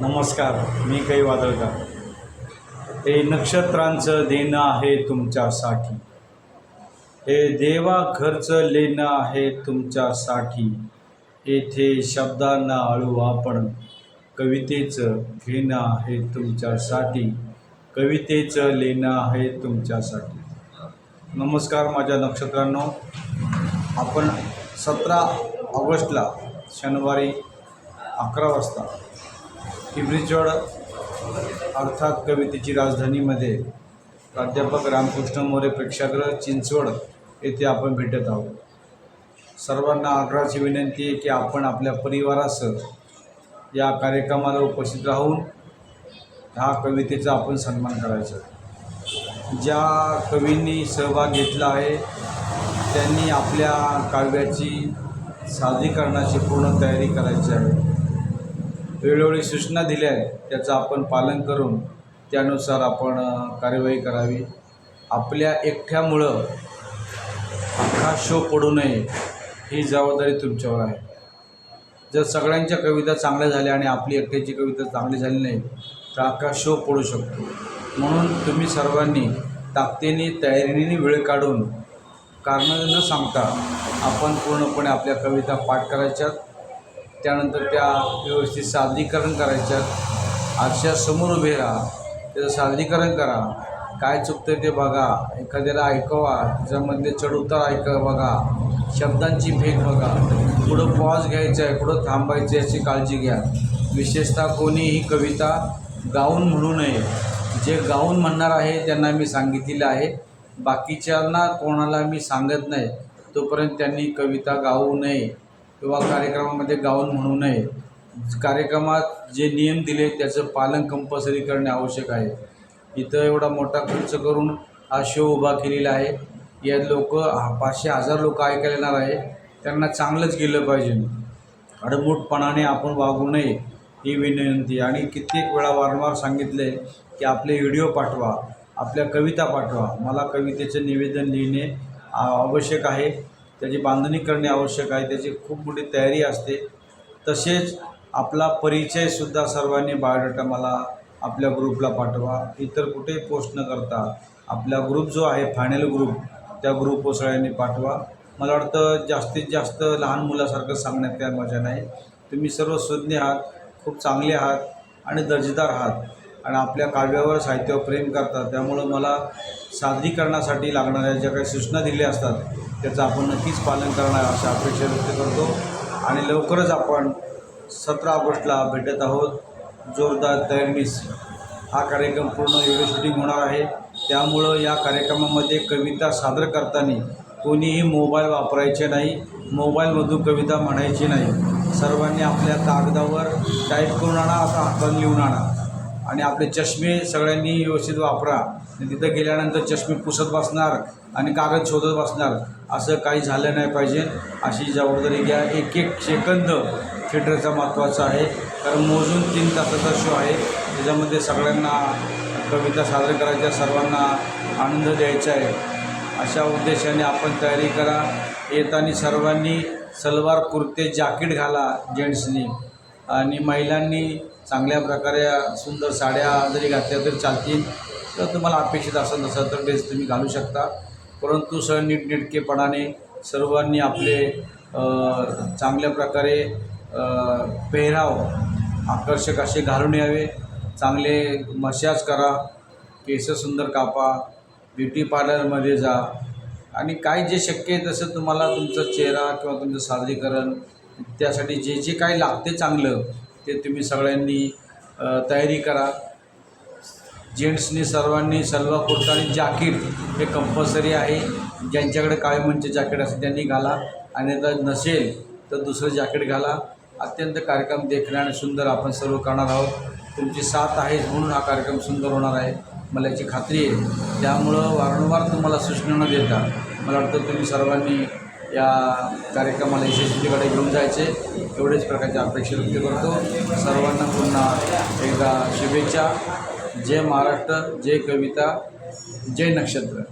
नमस्कार मी काही वादळकर हे नक्षत्रांचं देणं आहे तुमच्यासाठी. हे देवा खर्च लेणं आहे तुमच्यासाठी. येथे शब्दांना आळू आपण कवितेचं घेणं आहे तुमच्यासाठी. कवितेचं लेणं आहे तुमच्यासाठी. नमस्कार माझ्या नक्षत्रांनो. आपण सतरा ऑगस्टला शनिवारी अकरा वाजता पिंपरीचोड अर्थात कवितेची राजधानीमध्ये प्राध्यापक रामकृष्ण मोरे प्रेक्षागृह चिंचवड येथे आपण भेटत आहोत. सर्वांना आग्रहाची विनंती आहे की आपण आपल्या परिवारासह या कार्यक्रमाला उपस्थित राहून ह्या कवितेचा आपण सन्मान करायचा. ज्या कवींनी सहभाग घेतला आहे त्यांनी आपल्या काव्याची सादरीकरणाची पूर्ण तयारी करायची आहे. वेळोवेळी सूचना दिल्या आहेत. त्याचं आपण पालन करून त्यानुसार आपण कार्यवाही करावी. आपल्या एकट्यामुळं अख्खा शो पडू नये ही जबाबदारी तुमच्यावर आहे. जर सगळ्यांच्या कविता चांगल्या झाल्या आणि आपली एकट्याची कविता चांगली झाली नाही तर अख्खा शो पडू शकतो. म्हणून तुम्ही सर्वांनी ताकदीने तयारीने वेळ काढून कारणं न सांगता आपण पूर्णपणे आपल्या कविता पाठ करायच्यात. त्यानंतर त्या व्यवस्थित सादरीकरण करायच्यात आरशासमोर उभे राहा. त्याचं सादरीकरण करा. काय चुकतं ते बघा. एखाद्याला ऐकवा. त्याच्यामधले चढउतार ऐका बघा. शब्दांची भेट बघा. पुढं पॉज घ्यायचा आहे पुढं थांबायचं आहे याची काळजी घ्या. विशेषतः कोणी ही कविता गाऊन म्हणू नये. जे गाऊन म्हणणार आहे त्यांना मी सांगितलेलं आहे. बाकीच्यांना कोणाला मी सांगत नाही. तोपर्यंत त्यांनी कविता गाऊ नये. किंवा कार्यक्रमामध्ये गाऊन म्हणू नये. कार्यक्रमात जे नियम दिले त्याचं पालन कंपल्सरी करणे आवश्यक आहे. इथं एवढा मोठा खर्च करून हा शो उभा केलेला आहे. या लोक पाचशे हजार लोक ऐकायला येणार आहे. त्यांना चांगलंच गेलं पाहिजे. अडमूटपणाने आपण वागू नये ही विनंती. आणि कित्येक वेळा वारंवार सांगितले की आपले व्हिडिओ पाठवा आपल्या कविता पाठवा. मला कवितेचं निवेदन लिहिणे आवश्यक आहे. त्याची बांधणी करणे आवश्यक आहे त्याची खूप मोठी तयारी असते. तसेच आपला परिचयसुद्धा सर्वांनी बायोडाटा मला आपल्या ग्रुपला पाठवा. इतर कुठेही पोस्ट न करता आपला ग्रुप जो आहे फायनल ग्रुप त्या ग्रुप सगळ्यांनी पाठवा. मला वाटतं जास्तीत जास्त लहान मुलासारखं सांगण्यात काय मजा नाही. तुम्ही सर्व सुज्ञ आहात खूप चांगले आहात आणि दर्जेदार आहात आणि आपल्या काव्यावर साहित्यावर प्रेम करतात त्यामुळं मला सादरीकरणासाठी लागणाऱ्या ज्या काही सूचना दिल्या असतात त्याचं आपण नक्कीच पालन करणार अशा अपेक्षा व्यक्त करतो. आणि लवकरच आपण सतरा ऑगस्टला भेटत आहोत. जोरदार तयारीस हा कार्यक्रम पूर्ण व्हिडिओ शूटिंग होणार आहे. त्यामुळं या कार्यक्रमामध्ये कविता सादर करताना कोणीही मोबाईल वापरायचे नाही मोबाईलमधून कविता म्हणायची नाही. सर्वांनी आपल्या कागदावर टाईप करून आणा असा हाताने लिहून आणा. आणि आपले चष्मे सगळ्यांनी व्यवस्थित वापरा. आणि तिथं गेल्यानंतर चष्मे पुसत बसणार आणि कागद शोधत बसणार असं काही झालं नाही पाहिजे. अशी जबाबदारी घ्या. एक एक सेकंद थिएटरचा महत्त्वाचा आहे. कारण मोजून तीन तासाचा शो आहे. त्याच्यामध्ये सगळ्यांना कविता सादर करायच्या सर्वांना आनंद द्यायचा आहे. अशा उद्देशाने आपण तयारी करा. येताना सर्वांनी सलवार कुर्ते जॅकेट घाला जेंट्सनी. आणि महिलांनी चांगल्या प्रकारे सुंदर साड्या जरी घातल्या तरी चालतील. तर तुम्हाला अपेक्षित असं नसेल तर ड्रेस तुम्ही घालू शकता. परंतु सर नीटनेटकेपणाने सर्वांनी आपले चांगल्या प्रकारे पेहराव आकर्षक असे घालून यावे. चांगले मसाज करा केस सुंदर कापा ब्युटी पार्लरमध्ये जा. आणि काय जे शक्य आहे तसं तुम्हाला तुमचा चेहरा किंवा तुमचं सादरीकरण त्यासाठी जे जे काही लागते चांगलं ते तुम्ही सगळ्यांनी तयारी करा. जेंट्सनी सर्वांनी सलवार कुर्ता आणि जॅकेट हे कंपल्सरी आहे. ज्यांच्याकडे काळे मंचे जॅकेट असेल त्यांनी घाला. आणि जर नसेल तर दुसरं जॅकेट घाला. अत्यंत कार्यक्रम देखणे आणि सुंदर आपण सर्व करणार आहोत. तुमची साथ आहे म्हणून हा कार्यक्रम सुंदर होणार आहे. मला याची खात्री आहे. त्यामुळं वारंवार तुम्हाला सूचना न देता मला वाटतं तुम्ही सर्वांनी या कार्यक्रमाला यशस्वीकडे घेऊन जायचे. एवढेच प्रकारची अपेक्षा व्यक्त करतो. सर्वांना पुन्हा एकदा शुभेच्छा. जय महाराष्ट्र जय कविता जय नक्षत्र.